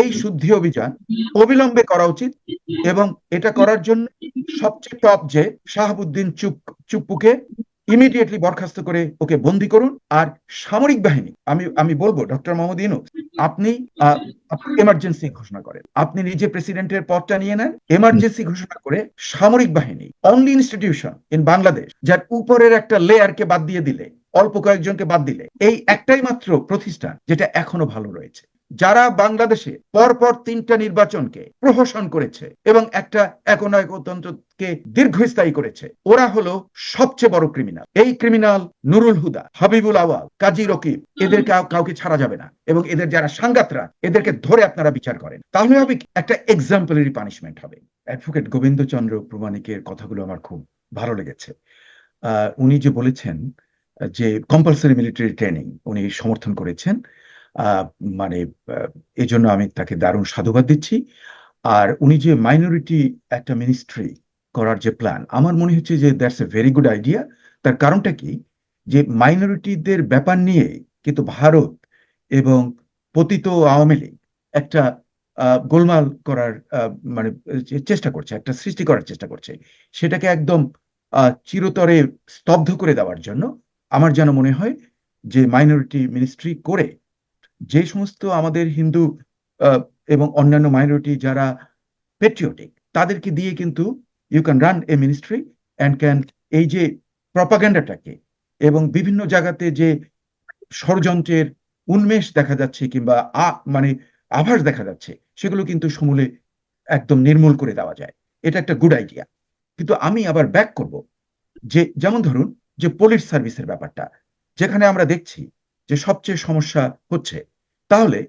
এই শুদ্ধি অভিযান অবিলম্বে করা উচিত এবং এটা করার জন্য সবচেয়ে টপ যে শাহাবুদ্দিন চুপ, চুপ্পুকে ইমিডিয়েটলি বরখাস্ত করে ওকে বন্দি করুন আর সামরিক বাহিনী, আমি আমি বলব ডক্টর মোহাম্মদ ইনু আপনি এমার্জেন্সি ঘোষণা করেন, আপনি নিজে প্রেসিডেন্টের পদটা নিয়ে নেন এমার্জেন্সি ঘোষণা করে সামরিক বাহিনী অনলি ইনস্টিটিউশন ইন বাংলাদেশ যার উপরের একটা লেয়ারকে বাদ দিয়ে দিলে, অল্প কয়েকজনকে বাদ দিলে, এই একটাই মাত্র প্রতিষ্ঠান যেটা এখনও ভালো রয়েছে। যারা বাংলাদেশে পরপর তিনটা নির্বাচনকে প্রহসন করেছে এবং একটা একনায়কতন্ত্রকে দীর্ঘস্থায়ী করেছে ওরা হলো সবচেয়ে বড় ক্রিমিনাল এই ক্রিমিনাল নুরুল হুদা হাবিবুল আওয়াল কাজী রকিব এদের কাউকে ছাড়া যাবে না এবং এদের যারা সাংঘাতরা এদেরকে ধরে আপনারা বিচার করেন। তাহলে হবে একটা এক্সাম্পলারি পানিশমেন্ট হবে। অ্যাডভোকেট গোবিন্দচন্দ্র প্রমাণিকের কথাগুলো আমার খুব ভালো লেগেছে। উনি যে বলেছেন যে কম্পালসারি মিলিটারি ট্রেনিং উনি সমর্থন করেছেন মানে এই জন্য আমি তাকে দারুণ সাধুবাদ দিচ্ছি। আর উনি যে মাইনরিটি একটা মিনিস্ট্রি করার যে প্ল্যান আমার মনে হচ্ছে যে that's a very good idea তার কারণটা কি? যে মাইনরিটিদের ব্যাপার নিয়ে কিন্তু ভারত এবং পতিত আওয়ামী লীগ একটা গোলমাল করার মানে চেষ্টা করছে, একটা সৃষ্টি করার চেষ্টা করছে। সেটাকে একদম চিরতরে স্তব্ধ করে দেওয়ার জন্য আমার যেন মনে হয় যে মাইনরিটি মিনিস্ট্রি করে যে সমস্ত আমাদের হিন্দু এবং অন্যান্য মাইনরিটি যারা পেট্রিওটিক তাদেরকে দিয়ে কিন্তু you can run a ministry and can এই যে প্রপাগান্ডাটাকে এবং বিভিন্ন জায়গাতে যে ষড়যন্ত্রের উন্মেষ দেখা যাচ্ছে কিংবা মানে আভাস দেখা যাচ্ছে, সেগুলো কিন্তু সমূলে একদম নির্মূল করে দেওয়া যায়। এটা একটা গুড আইডিয়া কিন্তু আমি আবার ব্যাক করব যে, যেমন ধরুন যে পুলিশ সার্ভিসের ব্যাপারটা, যেখানে আমরা দেখছি যে সবচেয়ে সমস্যা হচ্ছে। তাহলে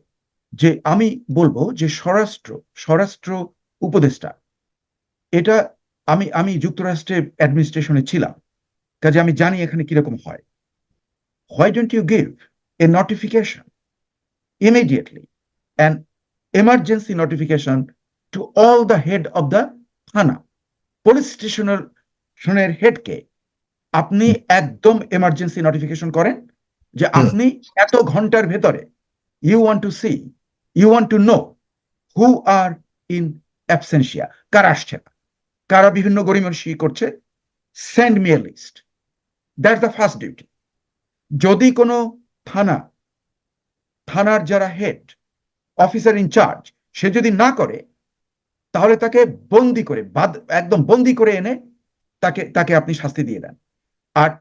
যে আমি বলব যে স্বরাষ্ট্র স্বরাষ্ট্র উপদেষ্টা, এটা আমি আমি যুক্তরাষ্ট্রের অ্যাডমিনিস্ট্রেশনে ছিলাম। কাজে আমি জানি এখানে কীরকম হয়। Why don't you give a notification immediately and emergency notification to all the head of the থানা পুলিশ স্টেশনের হেডকে আপনি একদম এমার্জেন্সি নোটিফিকেশন করেন। যে আপনি এত ঘণ্টার ভেতরে you want to see you want to know who are in absentia কারা আসছে না কারা বিভিন্ন গরিমসি করছে send me a list that the first duty যদি কোনো থানা থানার যারা হেড অফিসার ইনচার্জ সে যদি না করে তাহলে তাকে বন্দি করে বাদ একদম বন্দি করে এনে তাকে তাকে আপনি শাস্তি দিয়ে দেন। আর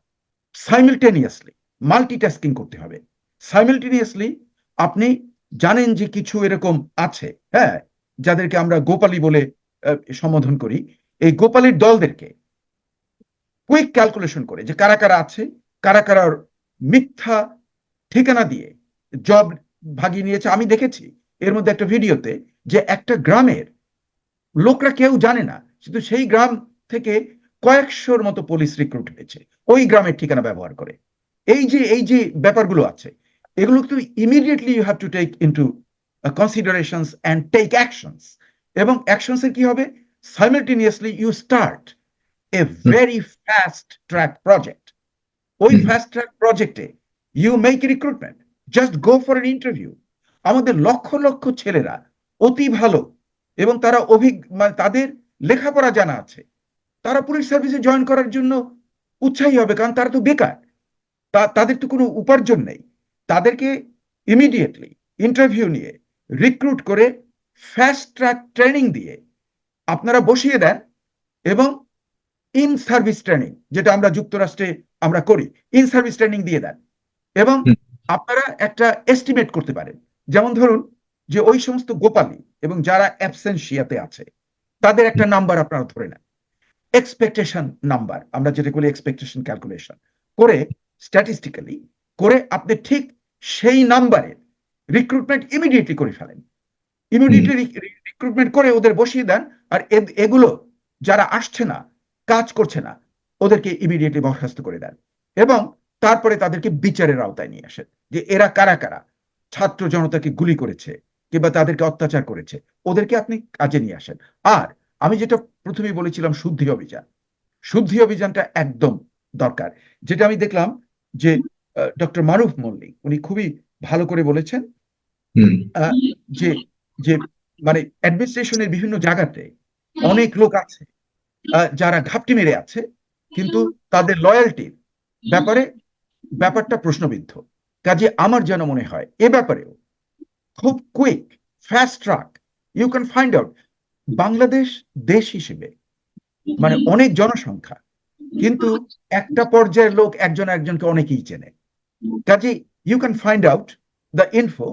সাইমিলটেনিয়াসলি মাল্টিটাস্কিং করতে হবে। সাইমিলটেনিয়াসলি আপনি জানেন যে কিছু এরকম আছে হ্যাঁ যাদেরকে আমরা গোপালী বলে সম্বোধন করি। এই গোপালীর দলদেরকে কুইক ক্যালকুলেশন করে যে কারা কারা আছে, কারা কারা মিথ্যা ঠিকানা দিয়ে জব ভাগিয়ে নিয়েছে। আমি দেখেছি এর মধ্যে একটা ভিডিওতে যে একটা গ্রামের লোকরা কেউ জানে না, কিন্তু সেই গ্রাম থেকে কয়েকশোর মতো পুলিশ রিক্রুট হয়েছে। ওই গ্রামের ঠিকানা ব্যবহার করে। এই যে এই যে ব্যাপারগুলো আছে এগুলো কিন্তু immediately you have to take into considerations and take actions এবং অ্যাকশনসের কি হবে? Simultaneously you start a very fast track project ওই ফাস্ট ট্র্যাক প্রজেক্টে you make recruitment just go for an interview আমাদের লক্ষ লক্ষ ছেলেরা অতি ভালো এবং তারা অভিজ্ঞ মানে তাদের লেখাপড়া জানা আছে। তারা পুলিশ সার্ভিসে জয়েন করার জন্য উৎসাহী হবে কারণ তারা তো বেকার। তাদের তো কোনো উপার্জন নেই। তাদেরকে ইমিডিয়েটলি ইন্টারভিউ নিয়ে রিক্রুট করে ফাস্ট ট্র্যাক ট্রেনিং দিয়ে আপনারা বসিয়ে দেন এবং ইন সার্ভিস ট্রেনিং যেটা আমরা যুক্তরাষ্ট্রে আমরা করি ইন সার্ভিস ট্রেনিং দিয়ে দেন। এবং আপনারা একটা এস্টিমেট করতে পারেন। যেমন ধরুন যে ওই সমস্ত গোপালী এবং যারা অ্যাবসেন্সিয়াতে আছে তাদের একটা নাম্বার আপনারা ধরে নেন। এক্সপেকটেশন নাম্বার আমরা যেটা বলি এক্সপেকটেশন ক্যালকুলেশন করে স্ট্যাটিস্টিক্যালি করে আপনি ঠিক সেই নাম্বারের রিক্রুটমেন্ট ইমিডিয়েটলি করে ফেলেন। ইমিডিয়েটলি রিক্রুটমেন্ট করে ওদের বসিয়ে দেন আর এগুলো যারা আসছে না কাজ করছে না ওদেরকে ইমিডিয়েটলি বরখাস্ত করে দেন এবং তারপরে তাদেরকে বিচারের আওতায় নিয়ে আসেন যে এরা কারা কারা? ছাত্র জনতাকে গুলি করেছে কিংবা তাদেরকে অত্যাচার করেছে ওদেরকে আপনি কাজে নিয়ে আসেন। আর আমি যেটা প্রথমেই বলেছিলাম শুদ্ধি অভিযান। শুদ্ধি অভিযানটা একদম দরকার। যেটা আমি দেখলাম যে ডক্টর মারুফ মল্লিক উনি খুবই ভালো করে বলেছেন যে যে মানে অ্যাডমিনিস্ট্রেশনের বিভিন্ন জায়গাতে অনেক লোক আছে যারা ঘাপটি মেরে আছে কিন্তু তাদের লয়্যালটির ব্যাপারে ব্যাপারটা প্রশ্নবিদ্ধ। কাজে আমার যেন মনে হয় এ ব্যাপারেও খুব quick fast track you can find out Bangladesh দেশ হিসেবে মানে অনেক জনসংখ্যা কিন্তু একটা পর্যায়ের লোক একজন একজনকে অনেকেই চেনে। কাজে you can find out the info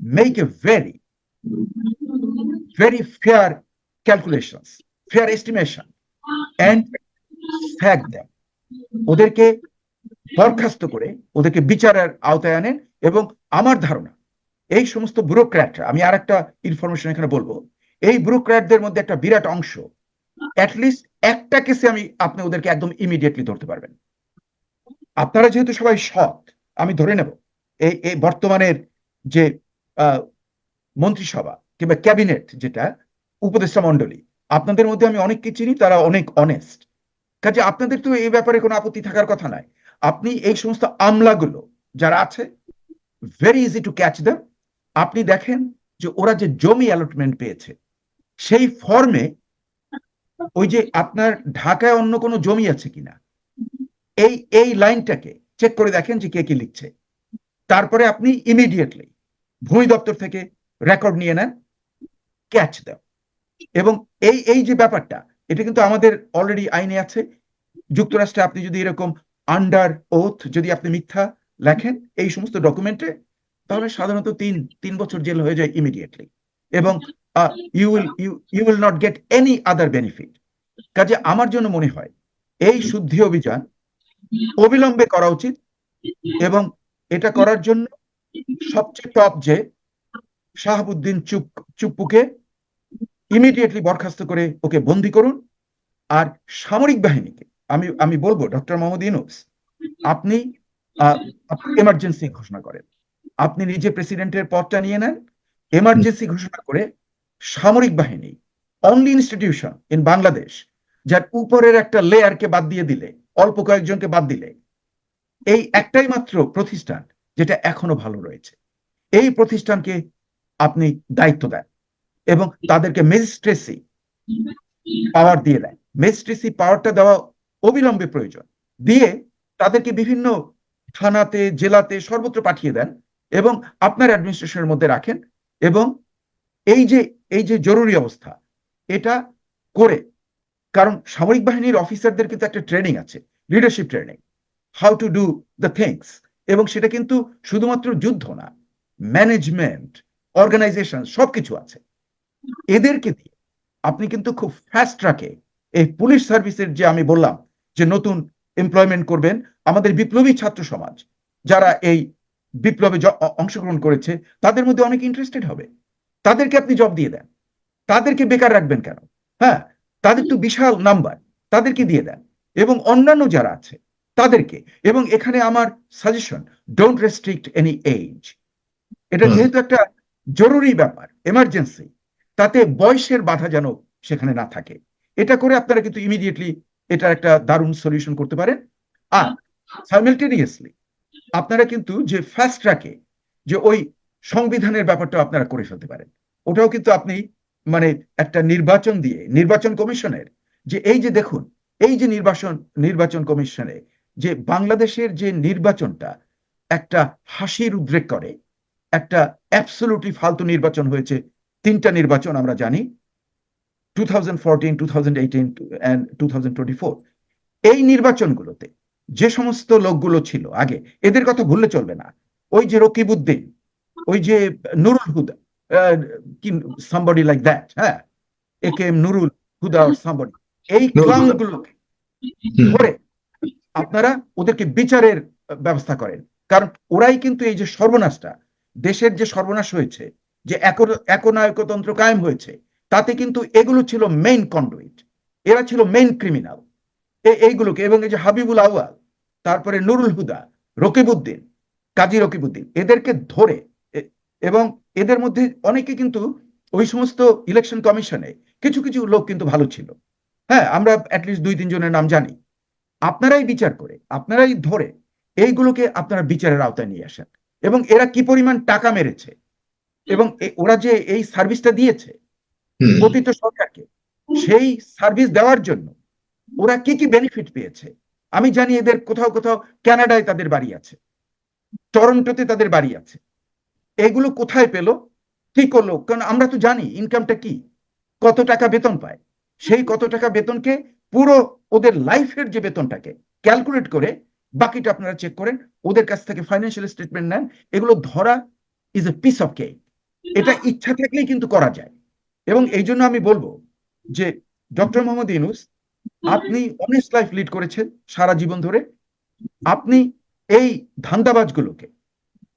make a very very fair calculations fair estimation and them ওদেরকে বরখাস্ত করে, ওদেরকে বিচারের আওতায় আনেন এবং আমার ধারণা, এই সমস্ত ব্যুরোক্র্যাটরা আমি আর একটা ইনফরমেশন এখানে বলব, এই ব্যুরোক্র্যাটদের মধ্যে একটা বিরাট অংশ অ্যাটলিস্ট একটা কেসে আমি আপনি ওদেরকে একদম ইমিডিয়েটলি ধরতে পারবেন। আপনারা যেহেতু সবাই সৎ, আমি ধরে নেব, এই এই বর্তমানের যে মন্ত্রিসভা কিংবা ক্যাবিনেট যেটা, উপদেষ্টা মন্ডলী আপনাদের মধ্যে আমি অনেককে চিনি, তারা অনেক অনেস্ট কাজে আপনাদের তো এই ব্যাপারে কোনো আপত্তি থাকার কথা নাই। আপনি এই সমস্ত আমলাগুলো যারা আছে very easy to catch them আপনি দেখেন যে ওরা যে জমি অ্যালটমেন্ট পেয়েছে, সেই ফর্মে ওই যে আপনার ঢাকায় অন্য কোনো জমি আছে কিনা? এই এই লাইনটাকে চেক করে দেখেন যে কে কি লিখছে। তারপরে আপনি ইমিডিয়েটলি ভূমি দপ্তর থেকে রেকর্ড নিয়ে নেন ক্যাচ দেন এবং এই এই যে ব্যাপারটা, এটা কিন্তু আমাদের অলরেডি আইনে আছে। যুক্তরাষ্ট্রে আপনি যদি এরকম আন্ডার ওথ যদি আপনি মিথ্যা লেখেন, এই সমস্ত ডকুমেন্টে তাহলে সাধারণত তিন তিন বছর জেল হয়ে যায় ইমিডিয়েটলি এবং you will you you will not get any other benefit কাজে আমার জন্য মনে হয়, এই শুদ্ধি অভিযান অবিলম্বে করা উচিত এবং এটা করার জন্য সবচেয়ে টপ যে শাহাবুদ্দিন চুপ, চুপ্পুকে ইমিডিয়েটলি বরখাস্ত করে ওকে বন্দি করুন। আর সামরিক বাহিনীকে, আমি আমি বলব, ডক্টর মোহাম্মদ ইউনুস, আপনি এমার্জেন্সি ঘোষণা করেন। আপনি নিজে প্রেসিডেন্টের পদটা নিয়ে নেন এমার্জেন্সি ঘোষণা করে সামরিক বাহিনী অনলি ইনস্টিটিউশন ইন বাংলাদেশ যার উপরের একটা লেয়ারকে বাদ দিয়ে দিলে, অল্প কয়েকজনকে বাদ দিলে, এই একটাই মাত্র প্রতিষ্ঠান যেটা এখনও ভালো রয়েছে। এই প্রতিষ্ঠানকে আপনি দায়িত্ব দেন এবং তাদেরকে ম্যাজিস্ট্রেসি পাওয়ার দিয়ে দেন। ম্যাজিস্ট্রেসি পাওয়ারটা দেওয়া অবিলম্বে প্রয়োজন। দিয়ে তাদেরকে বিভিন্ন থানাতে, জেলাতে সর্বত্র পাঠিয়ে দেন এবং আপনার অ্যাডমিনিস্ট্রেশনের মধ্যে রাখেন এবং এই যে এই যে জরুরি অবস্থা, এটা করে, কারণ সামরিক বাহিনীর অফিসারদের কিন্তু একটা ট্রেনিং আছে, leadership training, how to do the things, এবং সেটা কিন্তু শুধুমাত্র যুদ্ধ না, ম্যানেজমেন্ট, অর্গানাইজেশন, সবকিছু আছে। এদেরকে দিয়ে আপনি কিন্তু খুব ফাস্ট ট্রাকে এই পুলিশ সার্ভিসের যে আমি বললাম, যে নতুন এমপ্লয়মেন্ট করবেন, আমাদের বিপ্লবী ছাত্র সমাজ, যারা এই বিপ্লবে অংশগ্রহণ করেছে, তাদের মধ্যে অনেক ইন্টারেস্টেড হবে। তাদেরকে আপনি জব দিয়ে দেন। তাদেরকে বেকার রাখবেন কেন? হ্যাঁ তাদের তো বিশাল নাম্বার তাদেরকে দিয়ে দেন। এবং অন্যান্য যারা আছে তাদেরকে। এবং এখানে আমার suggestion don't restrict any age এটা যেহেতু একটা জরুরি ব্যাপার এমার্জেন্সি তাতে বয়সের বাধা যেন সেখানে না থাকে। এটা করে আপনারা কিন্তু ইমিডিয়েটলি এটা একটা দারুণ সলিউশন করতে পারেন। আর সাইমেলটেনিয়াসলি আপনারা কিন্তু যে ফাস্ট ট্র্যাকে যে ওই সংবিধানের ব্যাপারটা আপনারা করে ফেলতে পারেন। ওটাও কিন্তু আপনি মানে একটা নির্বাচন দিয়ে, নির্বাচন কমিশনের যে এই যে দেখুন, এই যে নির্বাচন নির্বাচন কমিশনে যে বাংলাদেশের যে নির্বাচনটা একটা হাসির উদ্রেক করে, একটা অ্যাবসলুটলি ফালতু নির্বাচন হয়েছে, তিনটা নির্বাচন আমরা জানি টু থাউজেন্ড ফোরটিন এই নির্বাচনগুলোতে যে সমস্ত লোকগুলো ছিল আগে, এদের কথা ভুললে চলবে না। ওই যে রকিবউদ্দিন ওই যে নুরুল হুদা কি সামবডি লাইক দ্যাট হ্যাঁ? A K M Nurul Huda somebody এই হুম। ধরে আপনারা ওদেরকে বিচারের ব্যবস্থা করেন। কারণ ওরাই কিন্তু এই যে সর্বনাশটা দেশের যে সর্বনাশ হয়েছে যে একনায়কতন্ত্র কায়েম হয়েছে তাতে কিন্তু এগুলো ছিল মেইন কন্ডুইট এরা ছিল মেইন ক্রিমিনাল এইগুলোকে এবং এই যে হাবিবুল আউয়াল তারপরে নুরুল হুদা রকিবউদ্দিন কাজী রকিবউদ্দিন এদেরকে ধরে এবং এদের মধ্যে অনেকে কিন্তু ওই সমস্ত ইলেকশন কমিশনে কিছু কিছু লোক কিন্তু ভালো ছিল। হ্যাঁ আমরা অ্যাটলিস্ট দুই তিনজনের নাম জানি। আপনারাই বিচার করে আপনারাই ধরে এইগুলোকে আপনারা বিচারের আওতায় নিয়ে আসেন। এবং এরা কি পরিমাণ টাকা মেরেছে? এবং ওরা যে এই সার্ভিসটা দিয়েছে পতিত সরকারকে সেই সার্ভিস দেওয়ার জন্য ওরা কি কি বেনিফিট পেয়েছে? আমি জানি এদের কোথাও কোথাও কানাডায় তাদের বাড়ি আছে টরন্টোতে তাদের বাড়ি আছে। এগুলো কোথায় পেল? কি করল? কারণ আমরা তো জানি ইনকামটা কি। কত টাকা বেতন পায়? সেই কত টাকা বেতনকে পুরো ওদের লাইফের যে বেতনটাকে ক্যালকুলেট করে বাকিটা আপনারা চেক করেন, ওদের কাছ থেকে ফাইন্যান্সিয়াল স্টেটমেন্ট নেন, এগুলো ধরা is a piece of cake এটা ইচ্ছা থাকলেই কিন্তু করা যায়। এবং এই জন্য আমি বলব যে ডক্টর মোহাম্মদ ইউনুস, আপনি অনেস্ট লাইফ লিড করেছেন সারা জীবন ধরে। আপনি এই ধান্দাবাজগুলোকে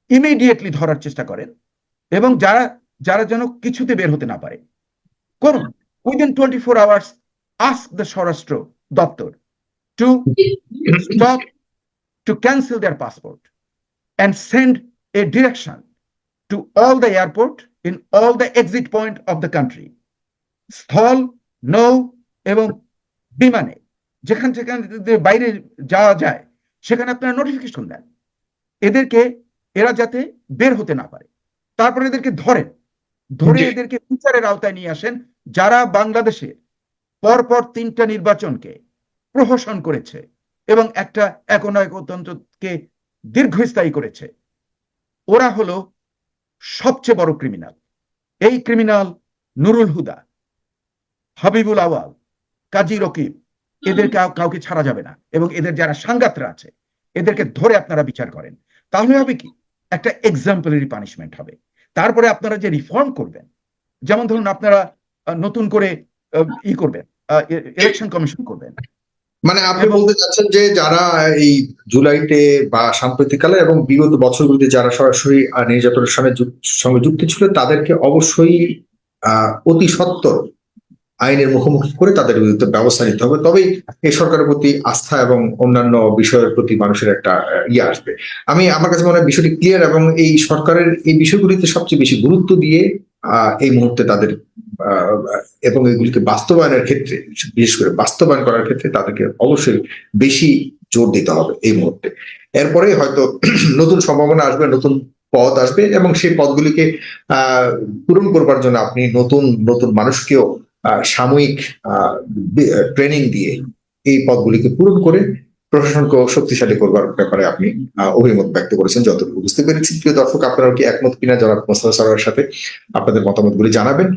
ইমিডিয়েটলি ধরার চেষ্টা করেন এবং যারা যারা যেন কিছুতে বের হতে না পারে। করুন। Within twenty four hours ask the স্বরাষ্ট্র দপ্তর to stop, to cancel their passport and send a direction to all the airport in all the exit point of the country স্থল, নৌ এবং বিমানে। যেখান দিয়ে বাইরে যাওয়া যায়, সেখানে আপনারা নোটিফিকেশন দেন। এদেরকে এরা যাতে বের হতে না পারে। তারপরে এদেরকে ধরেন ধরে এদেরকে বিচারের আওতায় নিয়ে আসেন যারা বাংলাদেশে পরপর তিনটা নির্বাচনকে প্রহসন করেছে এবং একটা একনায়কতন্ত্রকে দীর্ঘস্থায়ী করেছে। ওরা হলো সবচেয়ে বড় ক্রিমিনাল এই ক্রিমিনাল নুরুল হুদা হাবিবুল আওয়াল কাজী রকিব এদের কাউকে ছাড়া যাবে না। এবং এদের যারা সাংঘাতরা আছে এদেরকে ধরে আপনারা বিচার করেন। তাহলে হবে কি? একটা এক্সাম্পলারি পানিশমেন্ট হবে। তারপরে আপনারা যে রিফর্ম করবেন যেমন ধরুন আপনারা নতুন করে ই করবেন ইলেকশন কমিশন করবেন। মানে আপনি বলতে চাচ্ছেন যে যারা এই জুলাইতে বা সাম্প্রতিককালে এবং বিগত বছরগুলিতে যারা সরাসরি নির্যাতনের সঙ্গে সঙ্গে যুক্ত ছিল তাদেরকে অবশ্যই অতি সত্বর আইনের মুখোমুখি করে তাদের বিরুদ্ধে ব্যবস্থা নিতে হবে। তবেই এই সরকারের প্রতি আস্থা এবং অন্যান্য বিষয়ের প্রতি মানুষের একটা ইয়ে আসবে। আমি, আমার কাছে মনে হয় বিষয়টি ক্লিয়ার এবং এই সরকারের এই বিষয়গুলিতে সবচেয়ে বেশি গুরুত্ব দিয়ে এই মুহূর্তে তাদের এবং এগুলিকে বাস্তবায়নের ক্ষেত্রে, বিশেষ করে বাস্তবায়ন করার ক্ষেত্রে তাদেরকে অবশ্যই বেশি জোর দিতে হবে এই মুহূর্তে। এরপরে হয়তো নতুন সম্ভাবনা আসবে, নতুন পদ আসবে এবং সেই পদগুলিকে পূরণ করবার জন্য আপনি নতুন নতুন মানুষকেও সাময়িক ট্রেনিং দিয়ে এই পদগুলিকে পূরণ করে প্রশাসনকে শক্তিশালী করবার ব্যাপারে আপনি অভিমত ব্যক্ত করেছেন, যতটুকু বুঝতে পেরেছি। প্রিয় দর্শক আপনারা কি একমত কিনা? যারা মোস্তফা সরকারের সাথে আপনাদের মতামতগুলি জানাবেন।